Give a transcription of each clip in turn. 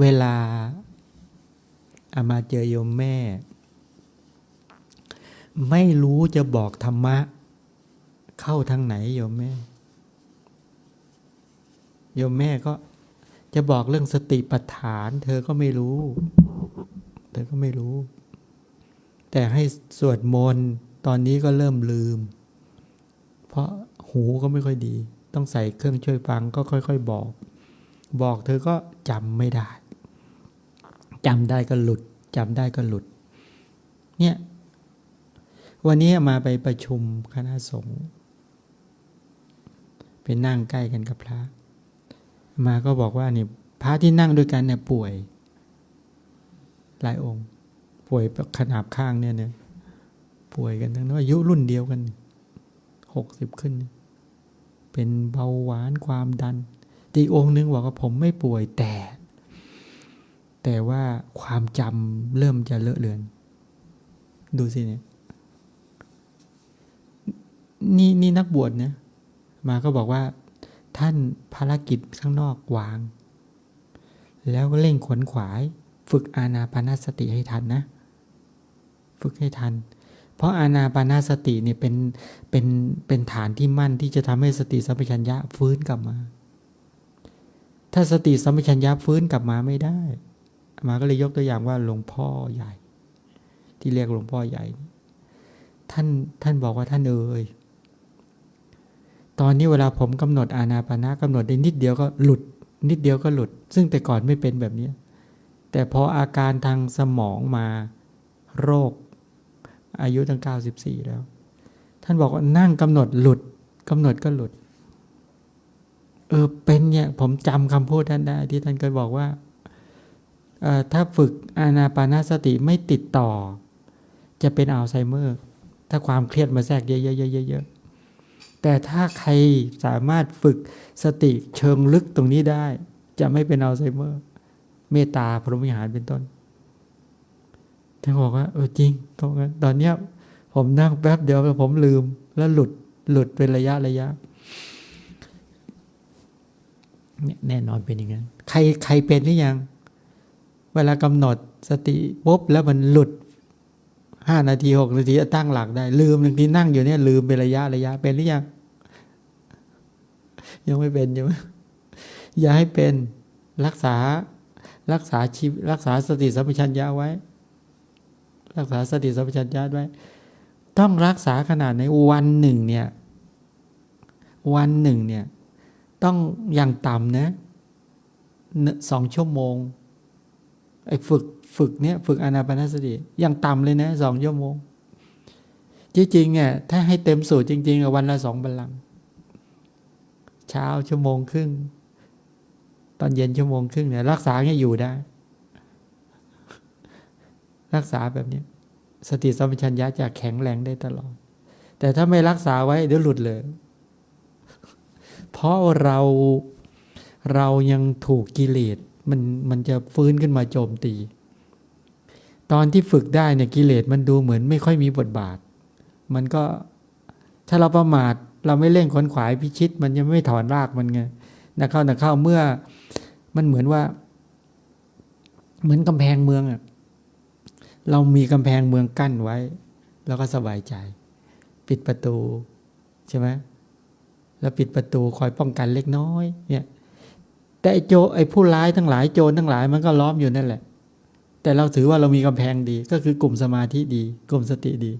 เวลาอามาเจอโยมแม่ ไม่รู้จะบอกธรรมะ เข้าทางไหนโยมแม่โยมแม่ก็จะบอกเรื่องสติปัฏฐาน เธอก็ไม่รู้ เธอก็ไม่รู้ แต่ให้สวดมนต์ตอนนี้ก็เริ่มลืม เพราะหูก็ไม่ค่อยดี ต้องใส่เครื่องช่วยฟังก็ค่อย ๆ บอก บอกเธอก็จำไม่ได้ จำได้ก็หลุดจำได้ก็หลุด เนี่ยวันนี้มาไปประชุมคณะสงฆ์ไปนั่งใกล้กันกับพระ มาก็บอกว่าเนี่ยพระที่นั่งด้วยกันเนี่ยป่วย หลายองค์ ป่วยขนาบข้างเนี่ยเนี่ยป่วยกันทั้งนั้นอายุรุ่นเดียวกันหกสิบขึ้น เป็นเบาหวานความดันตีองค์นึงบอกว่าผมไม่ป่วยแต่ แต่ว่าความจำเริ่มจะเลอะเลือน ดูสิเนี่ยนี่นี่นักบวชเนี่ยมาก็บอกว่าท่านภารกิจข้างนอกวาง แล้วก็เร่งขวนขวาย ฝึกอานาปานสติให้ทันนะ ฝึกให้ทัน เพราะอานาปานาสติเนี่ยเป็นเป็นเป็นฐานที่มั่นที่จะทำให้สติสัมปชัญญะฟื้นกลับมา ถ้าสติสัมปชัญญะฟื้นกลับมาไม่ได้ มาก็เลยยกตัวอย่างว่าหลวงพ่อใหญ่ ที่เรียกหลวงพ่อใหญ่ ท่านท่านบอกว่าท่านเอ่ยตอนนี้เวลาผมกำหนดอานาปานากำหนดได้นิดเดียวก็หลุด นิดเดียวก็หลุด ซึ่งแต่ก่อนไม่เป็นแบบนี้ แต่พออาการทางสมองมาโรค อายุตั้ง 94 แล้ว ท่านบอกว่านั่งกำหนดหลุดกำหนดก็หลุด เออเป็นเนี่ยผมจำคำพูดท่านได้ ที่ท่านเคยบอกว่า ถ้าฝึกอานาปานาสติไม่ติดต่อ จะเป็นอัลไซเมอร์ ถ้าความเครียดมาแทรกเยอะๆๆแต่ถ้าใครสามารถฝึกสติเชิงลึกตรงนี้ได้ จะไม่เป็นอัลไซเมอร์ เมตตาพรหมวิหารเป็นต้นท่านบอกว่าเออจริงตรงนั้นตอนเนี้ยผมนั่งแป๊บเดียวผมลืมแล้วหลุดหลุดเป็นระยะระยะเนี่ยแน่นอนเป็นอย่างนั้น ใครใครเป็นหรือยัง เวลากำหนดสติปุ๊บแล้วมันหลุดห้านาทีหกนาทีตั้งหลักได้ ลืมบางทีนั่งอยู่เนี่ยลืมเป็นระยะระยะเป็นหรือยัง ยังไม่เป็นใช่ไหมอย่าให้เป็นรักษารักษาชีวิตรักษาสติสัมปชัญญะไว้ รักษาสติสัมปชัญญะไว้ ต้องรักษาขนาดในวันหนึ่งเนี่ย วันหนึ่งเนี่ย ต้องอย่างต่ำนะสองชั่วโมง ไอ้ฝึกฝึกเนี่ยฝึกอนาปานสติอย่างต่ำเลยนะสองชั่วโมง จริงๆเนี่ยถ้าให้เต็มสูตรจริงๆวันละสองบัลลังก์เช้าชั่วโมงครึ่ง ตอนเย็นชั่วโมงครึ่งเนี่ยรักษาเนี่ยอยู่ได้ รักษาแบบนี้สติสัมปชัญญะจะแข็งแรงได้ตลอด แต่ถ้าไม่รักษาไว้เดี๋ยวหลุดเลย เพราะเราเรายังถูกกิเลส มันมันจะฟื้นขึ้นมาโจมตี ตอนที่ฝึกได้เนี่ยกิเลสมันดูเหมือนไม่ค่อยมีบทบาท มันก็ถ้าเราประมาทเราไม่เร่งขนขวายพิชิต มันยังไม่ถอนรากมันไงนะเข้านะเข้าเมื่อมันเหมือนว่า เหมือนกำแพงเมืองอะเรามีกำแพงเมืองกั้นไว้แล้วก็สบายใจ ปิดประตูใช่ไหมแล้วปิดประตูคอยป้องกันเล็กน้อยเนี่ย แต่ไอ้โจไอ้ผู้ร้ายทั้งหลายโจรทั้งหลายมันก็ล้อมอยู่นั่นแหละ แต่เราถือว่าเรามีกำแพงดี ก็คือกลุ่มสมาธิดี กลุ่มสติดี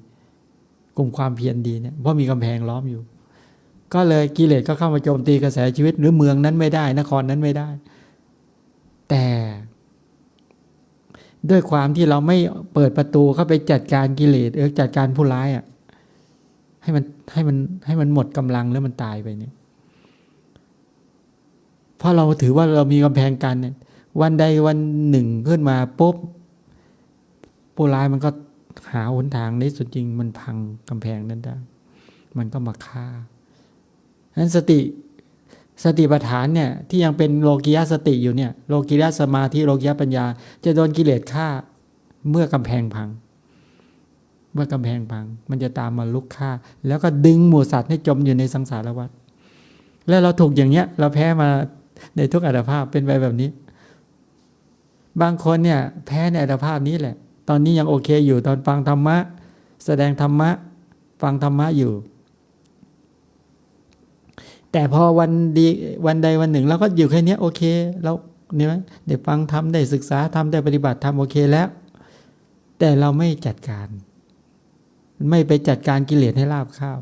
กลุ่มความเพียรดีเนี่ยเพราะมีกำแพงล้อมอยู่ ก็เลยกิเลสก็เข้ามาโจมตีกระแสชีวิต หรือเมืองนั้นไม่ได้ นครนั้นไม่ได้ แต่ด้วยความที่เราไม่เปิดประตูเข้าไปจัดการกิเลสเออจัดการผู้ร้ายอะให้มันให้มันให้มันหมดกำลังแล้วมันตายไปเนี่ย เพราะเราถือว่าเรามีกำแพงกันเนี่ยวันใดวันหนึ่งขึ้นมาปุ๊บผู้ร้ายมันก็หาหนทางในสุดจริงมันพังกำแพงนั้นได้ มันก็มาฆ่าฉะนั้นสติสติปัฏฐานเนี่ยที่ยังเป็นโลกิยาสติอยู่เนี่ยโลกิยาสมาธิโลกิยาปัญญา จะโดนกิเลสฆ่าเมื่อกำแพงพัง เมื่อกำแพงพัง มันจะตามมาลุกฆ่า แล้วก็ดึงหมู่สัตว์ให้จมอยู่ในสังสารวัฏแล้วเราถูกอย่างเนี้ย เราแพ้มา ในทุกอัตภาพเป็นไปแบบนี้ บางคนเนี่ย แพ้ในอัตภาพนี้แหละ ตอนนี้ยังโอเคอยู่ตอนฟังธรรมะ แสดงธรรมะ ฟังธรรมะอยู่ แต่พอวันดีวันใดวันหนึ่งเราก็อยู่แค่นี้โอเคเราเนี่ยได้ฟังทำได้ศึกษาทำได้ปฏิบัติทำโอเคแล้ว แต่เราไม่จัดการ ไม่ไปจัดการกิเลสให้ราบข้าว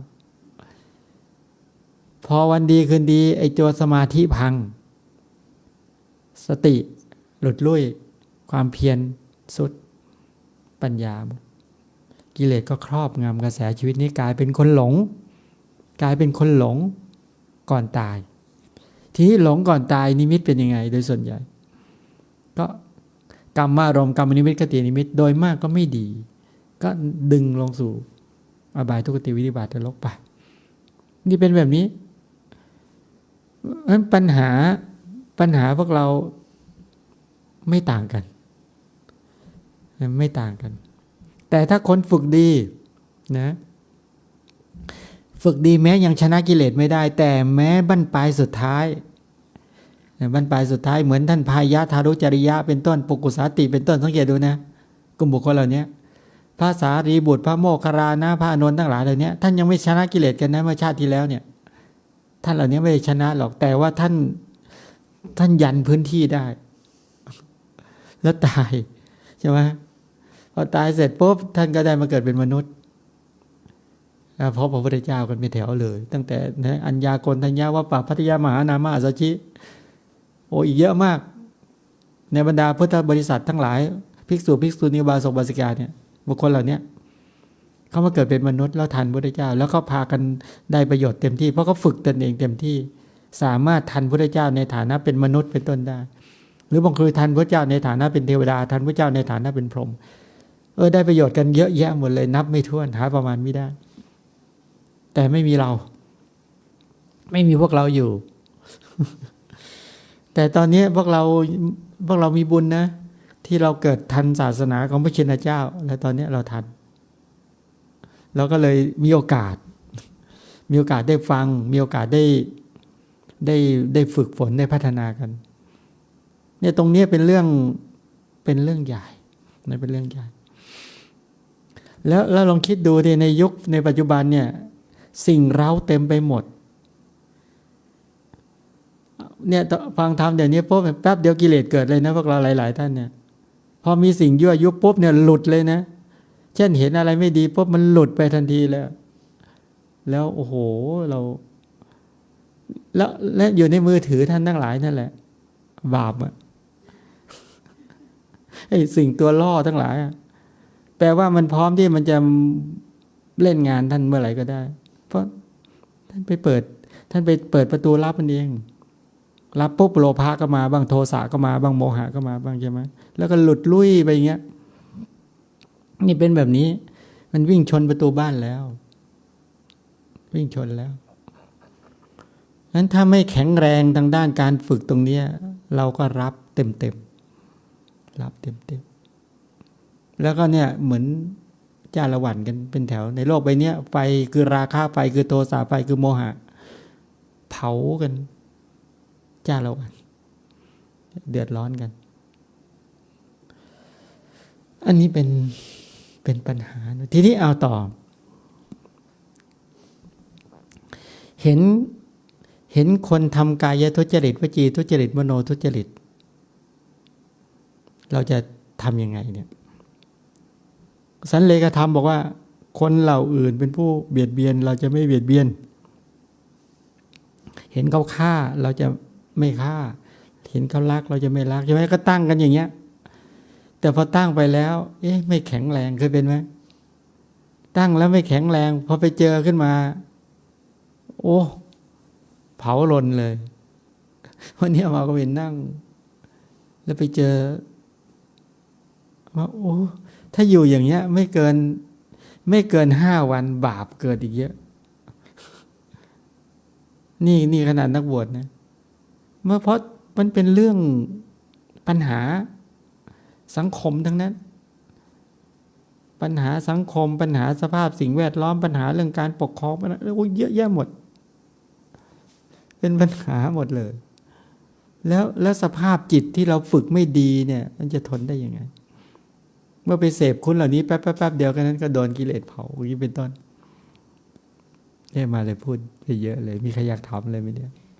พอวันดีคืนดี ไอ้โจรสมาธิพัง สติ หลุดลุ่ย ความเพียรสุด ปัญญา กิเลสก็ครอบงำกระแสชีวิตนี้กลายเป็นคนหลง กลายเป็นคนหลงก่อนตาย ทีนี้หลงก่อนตายนิมิตเป็นยังไง โดยส่วนใหญ่ ก็กรรมารมกรรมนิมิตกตินิมิตโดยมากก็ไม่ดี ก็ดึงลงสู่ อบายทุกติวิธิบาตนรกไปนี่เป็นแบบนี้ปัญหาปัญหาพวกเรา ไม่ต่างกัน ไม่ต่างกัน แต่ถ้าคนฝึกดีนะฝึกดีแม้ยังชนะกิเลสไม่ได้ แต่แม้บั้นปลายสุดท้ายบั้นปลายสุดท้ายเหมือนท่านพายะทารุจริยะเป็นต้นปุกุสาติเป็นต้นสังเกตดูนะกลุ่มบุคคลเหล่านี้พระสารีบุตรพระโมคคารานะพระอานนท์ทั้งหลายเหล่านี้ท่านยังไม่ชนะกิเลสกันนะเมื่อชาติที่แล้วเนี่ยท่านเหล่านี้ไม่ได้ชนะหรอกแต่ว่าท่านท่านยันพื้นที่ได้ แล้วตายใช่ไหมพอตายเสร็จปุ๊บท่านก็ได้มาเกิดเป็นมนุษย์เพราะพระพุทธเจ้ากันเป็นแถวเลย ตั้งแต่นะอัญญากรทัญญาว่าปาพัทยามหานามาอาสชิ โออีกเยอะมาก ในบรรดาพุทธบริษัททั้งหลาย ภิกษุภิกษุณีบาศกบาสิกาเนี่ยบุคคลเหล่านี้เขามาเกิดเป็นมนุษย์แล้วทันพระเจ้า แล้วก็พากันได้ประโยชน์เต็มที่เพราะเขาฝึกตนเองเต็มที่ สามารถทันพระเจ้าในฐานะเป็นมนุษย์เป็นต้นได้ หรือบางคนทันพระเจ้าในฐานะเป็นเทวดาทันพระเจ้าในฐานะเป็นพรหมเออได้ประโยชน์กันเยอะแยะหมดเลย นับไม่ถ้วนหาประมาณไม่ได้ แต่ไม่มีเรา ไม่มีพวกเราอยู่ แต่ตอนนี้พวกเราพวกเรามีบุญนะ ที่เราเกิดทันศาสนาของพระชินเจ้า และตอนนี้เราทันเราก็เลยมีโอกาส มีโอกาสได้ฟัง มีโอกาสได้ได้ได้ฝึกฝนได้พัฒนากัน เนี่ยตรงนี้เป็นเรื่องเป็นเรื่องใหญ่นะเป็นเรื่องใหญ่ แล้วเราลองคิดดูในยุคในปัจจุบันเนี่ย สิ่งเร้าเต็มไปหมด เนี่ยฟังธรรมเดี๋ยวนี้ปุ๊บแป๊บเดียวกิเลสเกิดเลยนะพวกเราหลาย ๆ ท่านเนี่ย พอมีสิ่งยั่วยุปุ๊บเนี่ยหลุดเลยนะ เช่นเห็นอะไรไม่ดีปุ๊บมันหลุดไปทันทีแล้ว แล้วโอ้โหเรา แล้วและอยู่ในมือถือท่านทั้งหลายนั่นแหละ บาปอะ ไอ้สิ่งตัวล่อทั้งหลาย แปลว่ามันพร้อมที่มันจะเล่นงานท่านเมื่อไหร่ก็ได้ เพราะท่านไปเปิด ท่านไปเปิดประตูรับมันเอง รับปุ๊บโลภะก็มาบ้างโทสะก็มาบ้างโมหะก็มาบ้างใช่ไหมแล้วก็หลุดลุ่ยไปอย่างเงี้ย นี่เป็นแบบนี้ มันวิ่งชนประตูบ้านแล้ว วิ่งชนแล้วนั้นถ้าไม่แข็งแรงทางด้านการฝึกตรงเนี้ยเราก็รับเต็มเต็ม รับเต็มเต็มแล้วก็เนี่ยเหมือนจ้าระวันกันเป็นแถวในโลกใบนี้ไฟคือราคาไฟคือโทสะไฟคือโมหะ เผากันจ้าละวัน เดือดร้อนกัน อันนี้เป็นเป็นปัญหา ทีนี้เอาต่อ เห็นเห็นคนทำกายทุจริตวจีทุจริตมโนทุจริต เราจะทำยังไงเนี่ย สันเลกธรรมบอกว่า คนเหล่าอื่นเป็นผู้เบียดเบียน เราจะไม่เบียดเบียน เห็นเขาฆ่าเราจะไม่ฆ่า เห็นเขารักเราจะไม่รักใช่ไหมก็ตั้งกันอย่างเงี้ย แต่พอตั้งไปแล้ว เอ๊ะ ไม่แข็งแรงเคยเป็นไหมตั้งแล้วไม่แข็งแรงพอไปเจอขึ้นมา โอ้เผาลนเลยวันนี้มาก็เป็นนั่ง แล้วไปเจอ ว่าโอ้ถ้าอยู่อย่างเงี้ย ไม่เกิน ไม่เกินห้าวันบาปเกิดอีกเยอะ นี่นี่ขนาดนักบวชนะเมื่อเพราะมันเป็นเรื่องปัญหาสังคมทั้งนั้น ปัญหาสังคม ปัญหาสภาพสิ่งแวดล้อมปัญหาเรื่องการปกครองปัญหาโอ้เยอะแยะหมด เป็นปัญหาหมดเลย แล้วแล้วสภาพจิตที่เราฝึกไม่ดีเนี่ย มันจะทนได้ยังไง มื่อไปเสพคุณเหล่านี้แป๊บแป๊บแป๊บเดียวกันนั้นก็โดนกิเลสเผาอย่างนี้เป็นต้นเนี่ยมาเลยพูดไปเยอะเลย มีใครอยากถามเลยไหมเนี่ย